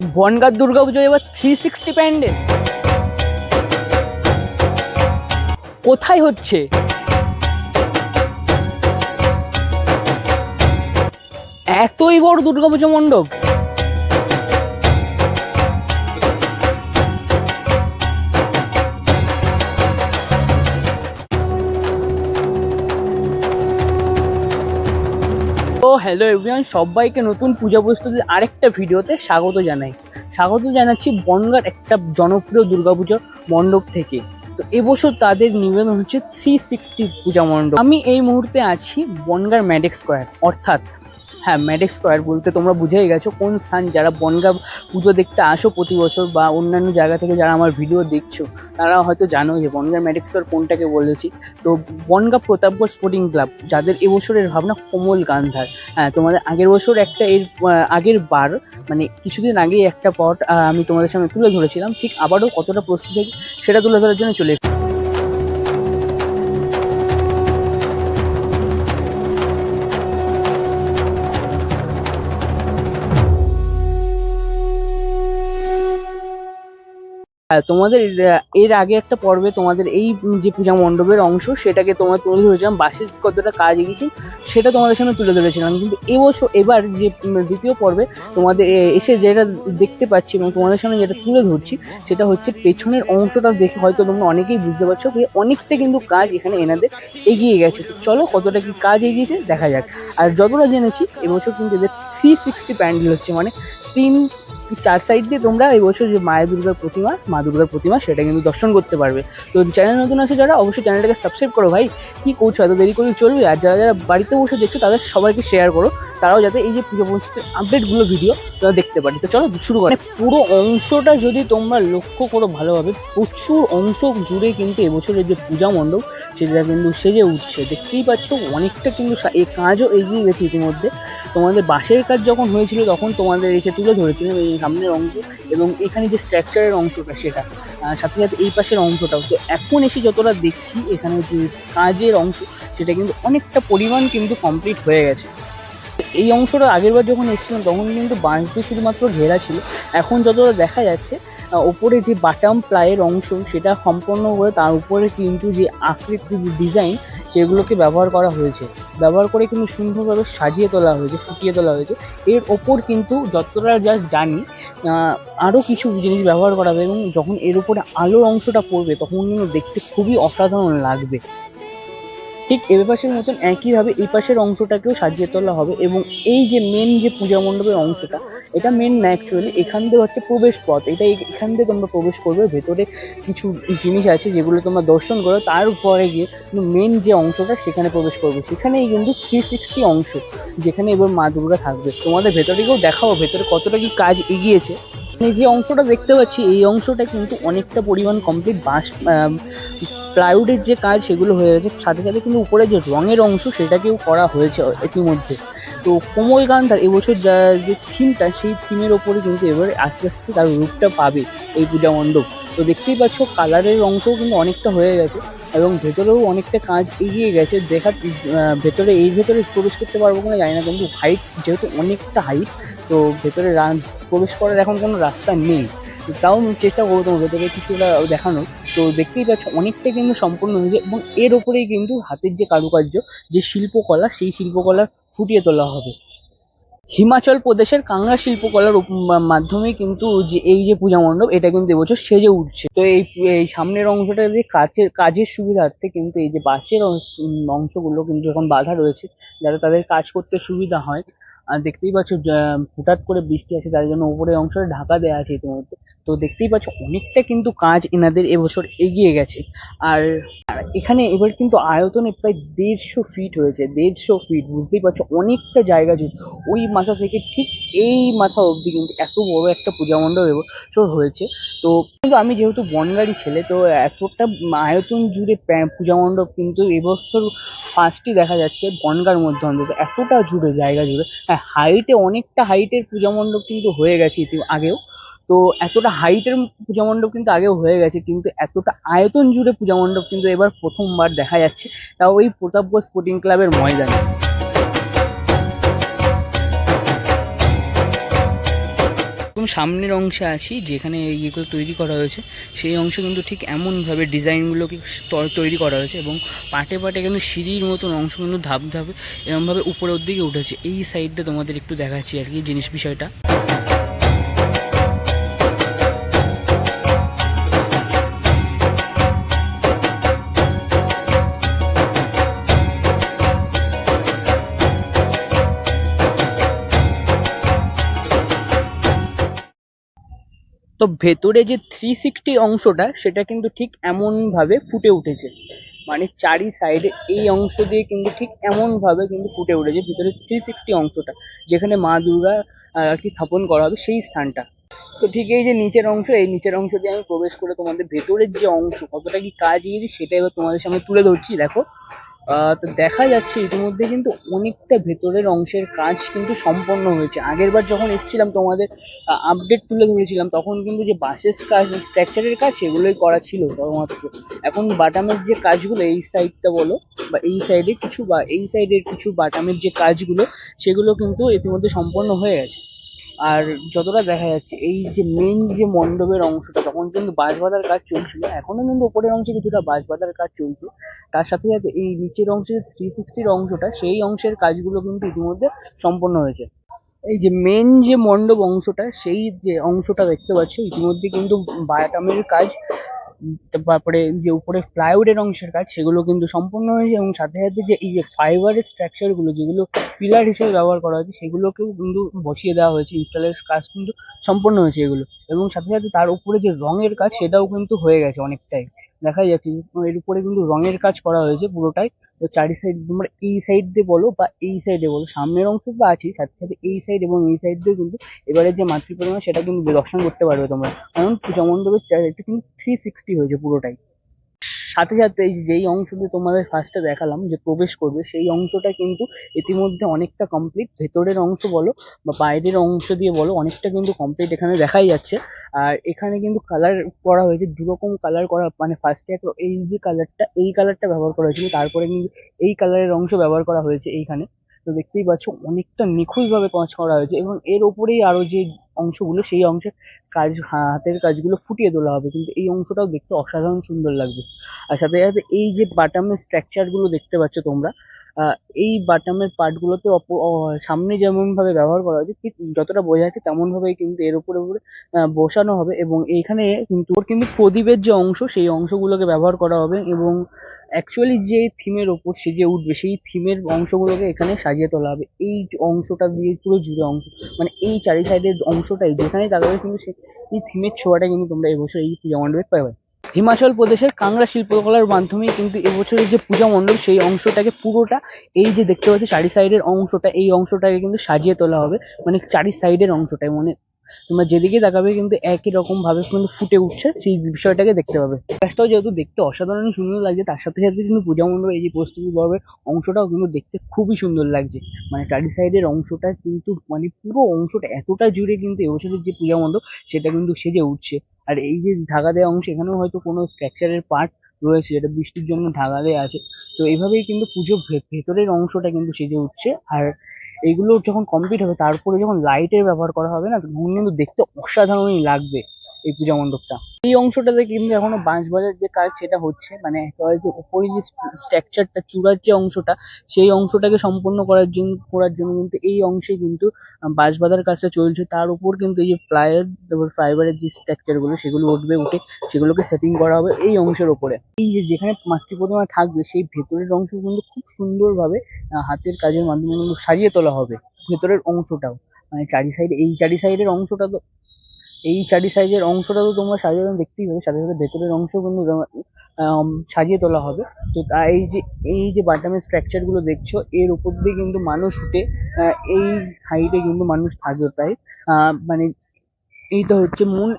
বনগাঁ দুর্গাপুজো এবার three sixty pandal. কোথায় হচ্ছে? এতই বড় দুর্গাপুজো মণ্ডপ। হ্যালো এভরিওয়ান সবাইকে নতুন পূজা প্রস্তুতির আরেকটা ভিডিওতে স্বাগত জানাই। স্বাগত জানাচ্ছি বনগার একটা জনপ্রিয় দুর্গাপূজা মণ্ডপ থেকে। তো এবছর তাদের নিবেদন হচ্ছে থ্রি সিক্সটি পূজা মণ্ডপ। আমি এই মুহূর্তে আছি বনগার ম্যাডেক স্কোয়ার অর্থাৎ হ্যাঁ ম্যাডেক স্কোয়ার বলতে তোমরা বুঝেই গেছো কোন স্থান যারা বনগাঁ পুজো দেখতে আসো প্রতি বছর বা অন্যান্য জায়গা থেকে যারা আমার ভিডিও দেখছ, তারা হয়তো জানো যে বনগাঁ ম্যাডেক স্কোয়ার কোনটাকে বলেছি তো বনগাঁ প্রতাপগড় স্পোর্টিং ক্লাব যাদের এবছরের ভাবনা কোমল গান্ধার হ্যাঁ তোমাদের আগের বছর একটা এর আগের বার মানে কিছুদিন আগেই একটা পট আমি তোমাদের সামনে তুলে ধরেছিলাম, ঠিক আবারও কতটা প্রস্তুত সেটা তুলে ধরার জন্য চলে এসেছি। তোমাদের এর আগে একটা পর্বে তোমাদের এই যে পূজা মণ্ডপের অংশ, সেটাকে তোমার তুলে ধরেছিলাম। বাসের কতটা কাজ এগিয়েছে, সেটা তোমাদের সামনে তুলে ধরেছিলাম। কিন্তু এবছর, এবার যে দ্বিতীয় পর্বে তোমাদের এসে যেটা দেখতে পাচ্ছি এবং তোমাদের সামনে যেটা তুলে ধরছি, সেটা হচ্ছে পেছনের অংশটা দেখে হয়তো তোমরা অনেকেই বুঝতে পারছ যে অনেকটা কিন্তু কাজ এখানে এনাদের এগিয়ে গেছে। চলো, কতটা কি কাজ এগিয়েছে, দেখা যাক। আর যতটা জেনেছি, এবছর কিন্তু এদের থ্রি সিক্সটি প্যান্ডেল হচ্ছে মানে তিন চার সাইড দিয়ে তোমরা এই বছর যে মায়ের দুর্গার প্রতিমা, মা দুর্গার প্রতিমা, সেটা কিন্তু দর্শন করতে পারবে। তো চ্যানেল নতুন আছে যারা, অবশ্যই চ্যানেলটাকে সাবস্ক্রাইব করো ভাই। কি করছ? এত দেরি করে চলবে? আর যারা যারা বাড়িতে বসে দেখছ, তাদের সবাইকে শেয়ার করো। তারাও যাতে এই যে পুজো পঞ্চায়েতের আপডেটগুলো ভিডিও তারা দেখতে পারে। তো চলো, শুরু করে পুরো অংশটা যদি তোমরা লক্ষ্য করো ভালোভাবে, প্রচুর অংশ জুড়ে কিন্তু এবছরের যে পূজা মণ্ডপ, সেটা কিন্তু সেজে উঠছে। দেখতেই পাচ্ছ, অনেকটা কিন্তু এই কাজও এগিয়ে গেছে ইতিমধ্যে। তোমাদের বাঁশের কাজ যখন হয়েছিল তখন তোমাদের এসে তুলে ধরেছিলাম এই সামনের অংশ এবং এখানে যে স্ট্রাকচারের অংশটা সেটা। সাথে সাথে এই পাশের অংশটাও। তো এখন এসে যতটা দেখছি এখানে যে কাজের অংশ, সেটা কিন্তু অনেকটা পরিমাণ কিন্তু কমপ্লিট হয়ে গেছে। এই অংশটা আগেরবার যখন এসেছিলাম তখন কিন্তু বাঁশ দিয়ে শুধুমাত্র ঘেরা ছিল। এখন যতটা দেখা যাচ্ছে ওপরে যে বাটাম প্লাইয়ের অংশ সেটা সম্পন্ন করে তার উপরে কিন্তু যে আকৃতি ডিজাইন সেগুলোকে ব্যবহার করা হয়েছে। ব্যবহার করে কিন্তু সুন্দরভাবে সাজিয়ে তোলা হয়েছে, ফুটিয়ে তোলা হয়েছে। এর ওপর কিন্তু যতটা যা জানি আরও কিছু জিনিস ব্যবহার করা হবে এবং যখন এর উপরে আলোর অংশটা পড়বে তখন কিন্তু দেখতে খুবই অসাধারণ লাগবে। ঠিক এ পাশের মতন একইভাবে এই পাশের অংশটাকেও সাজিয়ে তোলা হবে এবং এই যে মেন যে পূজা মণ্ডপের অংশটা, এটা মেন না অ্যাকচুয়ালি এখান দিয়ে হচ্ছে প্রবেশ পথ। এটা এখান দিয়ে তোমরা প্রবেশ করবে, ভেতরে কিছু জিনিস আছে যেগুলো তোমরা দর্শন করো, তারপরে গিয়ে মেন যে অংশটা সেখানে প্রবেশ করবে। সেখানেই কিন্তু থ্রি সিক্সটি অংশ যেখানে এবার মা দুর্গা থাকবে। তোমাদের ভেতরে গিয়েও দেখাও ভেতরে কতটা কি কাজ এগিয়েছে। এই যে অংশটা দেখতে পাচ্ছি, এই অংশটা কিন্তু অনেকটা পরিমাণ কমপ্লিট বাঁশ প্লাইউডের যে কাজ সেগুলো হয়ে গেছে, সাথে সাথে কিন্তু উপরে যে রঙের অংশ সেটাকেও করা হয়েছে ইতিমধ্যে। তো কোমল গান্ধার এবছর যা, যে থিমটা সেই থিমের ওপরে কিন্তু এবারে আস্তে আস্তে তার রূপটা পাবে এই পূজা মণ্ডপ। তো দেখতেই পাচ্ছ কালারের অংশও কিন্তু অনেকটা হয়ে গেছে এবং ভেতরেও অনেকটা কাজ এগিয়ে গেছে। দেখা ভেতরে, এই ভেতরে প্রবেশ করতে পারব কিনা জানি না, কিন্তু হাইট যেহেতু অনেকটা হাইট তো ভেতরে প্রবেশ করার এখন কোনো রাস্তা নেই। তাও চেষ্টা করব তোমার ভেতরে কিছুটা দেখানোর। তো দেখতেই পাচ্ছ, অনেকটা কিন্তু সম্পূর্ণ হয়েছে এবং এর ওপরেই কিন্তু হাতের যে কারুকার্য, যে শিল্পকলা, সেই শিল্পকলা ফুটিয়ে তোলা হবে। হিমাচল প্রদেশের কাংড়া শিল্পকলার মাধ্যমে কিন্তু যে এই যে পূজা মণ্ডপ, এটা কিন্তু এবছর সেজে উঠছে। তো এই এই সামনের অংশটা যে কাজের কাজের সুবিধার্থে কিন্তু এই যে বাঁশের অংশ- অংশগুলো কিন্তু এখন বাধা রয়েছে, যাতে তাদের কাজ করতে সুবিধা হয়। আর দেখতেই পাচ্ছ হঠাৎ করে বৃষ্টি আছে তার জন্য উপরের অংশটা ঢাকা দেওয়া আছে ইতিমধ্যে। তো দেখতেই পাচ্ছ, অনেকটা কিন্তু কাজ এনাদের এবছর এগিয়ে গেছে। আর এখানে এবার কিন্তু আয়তনে প্রায় দেড়শো ফিট হয়েছে, দেড়শো ফিট বুঝতেই পারছ, অনেকটা জায়গা জুড়ে ওই মাথা থেকে ঠিক এই মাথা অবধি কিন্তু এত বড় একটা পূজা মণ্ডপ এবছর হয়েছে। তো কিন্তু আমি যেহেতু বনগাড়ি ছেলে, তো এতটা আয়তন জুড়ে পূজা মণ্ডপ কিন্তু এবছর ফার্স্টই দেখা যাচ্ছে বনগার মধ্যে অন্তত, এতটা জুড়ে, জায়গা জুড়ে। হ্যাঁ হাইটে অনেকটা হাইটের পূজা মণ্ডপ কিন্তু হয়ে গেছে আগেও। তো এতটা হাইটের পূজা মণ্ডপ কিন্তু আগেও হয়ে গেছে, কিন্তু এতটা আয়তন জুড়ে পূজা মণ্ডপ কিন্তু এবার প্রথমবার দেখা যাচ্ছে। তাও ওই প্রতাপগড় স্পোর্টিং ক্লাবের ময়দানে। সামনের অংশে আছি, যেখানে ইয়েগুলো তৈরি করা হয়েছে। সেই অংশ কিন্তু ঠিক এমনভাবে ডিজাইনগুলোকে তৈরি করা হয়েছে এবং পাটে পাটে কিন্তু সিঁড়ির মতন অংশ কিন্তু ধাপ ধাপে এরমভাবে উপরের দিকে উঠেছে। এই সাইডটা তোমাদের একটু দেখাচ্ছি আর কি জিনিস বিষয়টা। ভেতরে যে থ্রি সিক্সটি অংশটা, সেটা কিন্তু ঠিক এমনভাবে ফুটে উঠেছে। মানে চারি সাইডে এই অংশ দিয়ে কিন্তু ঠিক এমনভাবে কিন্তু ফুটে উঠেছে, ভিতরে থ্রি সিক্সটি অংশটা, যেখানে মা দুর্গা আর কি স্থাপন করা হবে সেই স্থানটা। তো ঠিক এই যে নিচের অংশ, এই নিচের অংশ দিয়ে আমি প্রবেশ করে তোমাদের ভেতরের যে অংশ, কতটা কি কাজ গিয়েছি সেটা এবার তোমাদের সামনে তুলে ধরছি, দেখো। আহ, তো দেখা যাচ্ছে ইতিমধ্যে কিন্তু অনেকটা ভেতরের অংশের কাজ কিন্তু সম্পন্ন হয়েছে। আগের বার যখন এসেছিলাম তোমাদের আপডেট তুলে ধরেছিলাম তখন কিন্তু যে বাসের কাজ স্ট্রাকচারের কাজ সেগুলোই করা ছিল শুধুমাত্র। এখন বাটামের যে কাজগুলো এই সাইডটা বলো বা এই সাইডে কিছু বা এই সাইডের কিছু বাটামের যে কাজগুলো সেগুলো কিন্তু ইতিমধ্যে সম্পন্ন হয়ে গেছে। আর যতটা দেখা যাচ্ছে, এই যে মেন যে মণ্ডপের অংশটা, তখন কিন্তু বাঁশ বাঁধার কাজ চলছিল। এখনও কিন্তু উপরের অংশে কিছুটা বাঁশ বাঁধার কাজ চলছে। তার সাথে সাথে এই নিচের অংশে যে থ্রি সিক্সটির অংশটা, সেই অংশের কাজগুলো কিন্তু ইতিমধ্যে সম্পন্ন হয়েছে। এই যে মেন যে মণ্ডপ অংশটা, সেই যে অংশটা দেখতে পাচ্ছ, ইতিমধ্যে কিন্তু বাটামের কাজ তারপরে যে উপরে প্লাইউডের অংশের কাজ, সেগুলো কিন্তু সম্পূর্ণ হয়েছে এবং সাথে সাথে যে এই যে ফাইবারের স্ট্রাকচারগুলো, যেগুলো পিলার হিসেবে ব্যবহার করা হয়েছে, সেগুলোকেও কিন্তু বসিয়ে দেওয়া হয়েছে ইনস্টলের কাজ কিন্তু সম্পূর্ণ হয়েছে এগুলো। এবং সাথে সাথে তার উপরে যে রঙের কাজ, সেটাও কিন্তু হয়ে গেছে অনেকটাই। দেখা যাচ্ছে এর উপরে কিন্তু রঙের কাজ করা হয়েছে পুরোটাই। তো চারি সাইড তোমরা এই সাইড দিয়ে বলো বা এই সাইডে বলো, সামনের অংশ তো আছেই সাথে সাথে এই সাইড এবং এই সাইড দিয়ে কিন্তু এবারে যে মাতৃ প্রতিমা সেটা কিন্তু দর্শন করতে পারবে তোমরা। কারণ পূজা মণ্ডপের কিন্তু থ্রি সিক্সটি হয়েছে পুরোটাই। সাথে সাথে এই যেই অংশ দিয়ে তোমাদের ফার্স্টে দেখালাম যে প্রবেশ করবে, সেই অংশটা কিন্তু ইতিমধ্যে অনেকটা কমপ্লিট ভেতরের অংশ বলো বা বাইরের অংশ দিয়ে বলো, অনেকটা কিন্তু কমপ্লিট এখানে দেখাই যাচ্ছে। আর এখানে কিন্তু কালার করা হয়েছে, দুরকম কালার করা মানে ফার্স্টে এই যে কালারটা এই কালারটা ব্যবহার করা হয়েছিল, তারপরে কিন্তু এই কালারের অংশ ব্যবহার করা হয়েছে এইখানে। তো দেখতেই পাচ্ছ অনেকটা নিখুঁতভাবে কাজ করা হয়েছে এবং এর ওপরেই আরও যে অংশগুলো, সেই অংশের কাজ হাতের কাজগুলো ফুটিয়ে তোলা হবে। কিন্তু এই অংশটাও দেখতে অসাধারণ সুন্দর লাগবে। আর সাথে সাথে এই যে বাটামের স্ট্রাকচারগুলো দেখতে পাচ্ছ তোমরা আহ, এই বাটামের পার্ট গুলোতে অপ- সামনে যেমন ভাবে ব্যবহার করা হয়েছে ঠিক যতটা বোঝা যাচ্ছে তেমন ভাবেই কিন্তু এর উপরে উপরে আহ, বসানো হবে এবং এইখানে কিন্তু কিন্তু প্রদীপের যে অংশ সেই অংশগুলোকে ব্যবহার করা হবে এবং অ্যাকচুয়ালি যে থিমের ওপর সেজে উঠবে সেই থিমের অংশগুলোকে এখানে সাজিয়ে তোলা হবে। এই যে অংশটা দিয়ে পুরো জুড়ে অংশ মানে এই চারি সাইডের অংশটাই যেখানে তাকাবে কিন্তু সে এই থিমের ছোঁয়াটা কিন্তু তোমরা এবছর এই মণ্ডপে পাবে। হিমাচল প্রদেশের কাংড়া শিল্পকলার মাধ্যমে কিন্তু এবছরের যে পূজা মণ্ডপ, সেই অংশটাকে পুরোটা এই যে দেখতে পাচ্ছি, চারি সাইডের অংশটা, এই অংশটাকে কিন্তু সাজিয়ে তোলা হবে। মানে চারি সাইডের অংশটাই মানে তোমরা যেদিকে তাকাবে কিন্তু একই রকম ভাবে কিন্তু ফুটে উঠছে, সেই বিষয়টাকে দেখতে পাবে। গাছটাও যেহেতু দেখতে অসাধারণ সুন্দর লাগছে, তার সাথে সাথে কিন্তু পূজা মণ্ডপের এই যে প্রস্তুতি পর্বের অংশটাও কিন্তু দেখতে খুবই সুন্দর লাগছে। মানে চারি সাইডের অংশটা কিন্তু মানে পুরো অংশটা এতটা জুড়ে কিন্তু এবছরের যে পূজা মণ্ডপ, সেটা কিন্তু সেজে উঠছে। আর এই যে ঢাকা দেওয়া অংশ, এখানেও হয়তো কোনো স্ট্রাকচারের পার্ট রয়েছে, যেটা বৃষ্টির জন্য ঢাকা দেওয়া আছে। তো এইভাবেই কিন্তু পুজো ভে- ভেতরের অংশটা কিন্তু সেজে উঠছে। আর এইগুলো যখন কমপ্লিট হবে, তারপরে যখন লাইটের ব্যবহার করা হবে না, তখন কিন্তু দেখতে অসাধারণই লাগবে। এই পূজা মণ্ডপটা। এই অংশটাতে কিন্তু এখনও বাঁশ বাজার যে কাজ সেটা হচ্ছে মানে একেবারে যে উপরে যে স্ট্রাকচারটা, চূড়ার যে অংশটা, সেই অংশটাকে সম্পূর্ণ করার জন্য করার জন্য কিন্তু এই অংশে কিন্তু বাঁশ বাঁধার কাজটা চলছে। তার উপর কিন্তু এই যে প্লায়ের তারপর ফাইবারের যে স্ট্রাকচারগুলো সেগুলো উঠবে, উঠে সেগুলোকে সেটিং করা হবে এই অংশের ওপরে এই যে যেখানে মাতৃ প্রতিমা থাকবে, সেই ভেতরের অংশ কিন্তু খুব সুন্দরভাবে হাতের কাজের মাধ্যমে কিন্তু সাজিয়ে তোলা হবে। ভেতরের অংশটাও মানে চারি সাইড এই চারি সাইডের অংশটা তো এই চারি সাইজের অংশটা তো তোমরা সাজিয়ে দেখতেই পাবে। সাথে সাথে ভেতরের অংশ কিন্তু সাজিয়ে তোলা হবে। তো এই যে এই যে বাটামের স্ট্রাকচারগুলো দেখছ, এর উপর দিয়ে কিন্তু মানুষ উঠে এই হাইটে কিন্তু মানুষ থাকবে প্রায়। মানে এইটা হচ্ছে মূল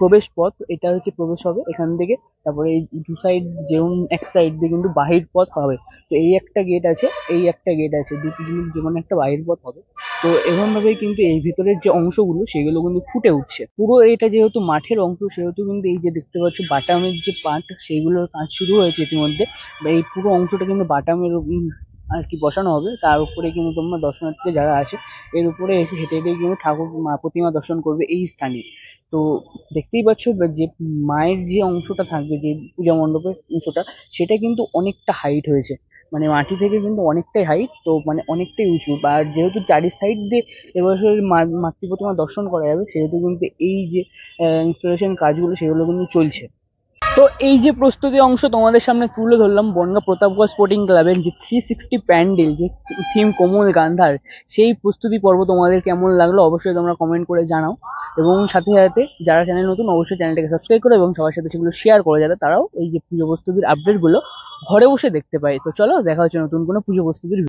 প্রবেশ পথ এটা হচ্ছে প্রবেশ হবে এখান থেকে। তারপরে এই দু সাইড যেমন, এক সাইড দিয়ে কিন্তু বাহির পথ হবে। তো এই একটা গেট আছে, এই একটা গেট আছে। দুটি জিনিস যেমন একটা বাহির পথ হবে। তো এরকম ভাবেই কিন্তু এই ভিতরের যে অংশগুলো, সেগুলো কিন্তু ফুটে উঠছে। পুরো এটা যেহেতু মাঠের অংশ, সেহেতু কিন্তু এই যে দেখতে পাচ্ছ, বাটামের যে পাট সেইগুলোর কাজ শুরু হয়েছে ইতিমধ্যে। বা এই পুরো অংশটা কিন্তু বাটামের আর কি বসানো হবে। তার উপরে কিন্তু তোমরা দর্শনার্থী যারা আছে, এর উপরে এসে হেঁটে হেঁটে কিন্তু ঠাকুর প্রতিমা দর্শন করবে এই স্থানে। তো দেখতেই পাচ্ছ যে মায়ের যে অংশটা থাকবে, যে পূজা মণ্ডপের অংশটা, সেটা কিন্তু অনেকটা হাইট হয়েছে। মানে মাটি থেকে কিন্তু অনেকটাই হাইট তো মানে অনেকটাই উঁচু। বা যেহেতু চারি সাইড দিয়ে এবছর মাতৃ প্রতিমা দর্শন করা যাবে, সেহেতু কিন্তু এই যে ইনস্টলেশন কাজগুলো, সেগুলো কিন্তু চলছে। তো এই যে প্রস্তুতি অংশ তোমাদের সামনে তুলে ধরলাম, বনগা প্রতাপগড় স্পোর্টিং ক্লাবের যে থ্রি সিক্সটি প্যান্ডেল যে থিম কোমল গান্ধার, সেই প্রস্তুতি পর্ব তোমাদের কেমন লাগল অবশ্যই তোমরা কমেন্ট করে জানাও। এবং সাথে সাথে যারা চ্যানেল নতুন, অবশ্যই চ্যানেলটাকে সাবস্ক্রাইব করো এবং সবার সাথে সেগুলো শেয়ার করে যাতে তারাও এই যে পুজো প্রস্তুতির আপডেটগুলো ঘরে বসে দেখতে পায়। তো চলো, দেখা হচ্ছে নতুন কোনো পুজো প্রস্তুতির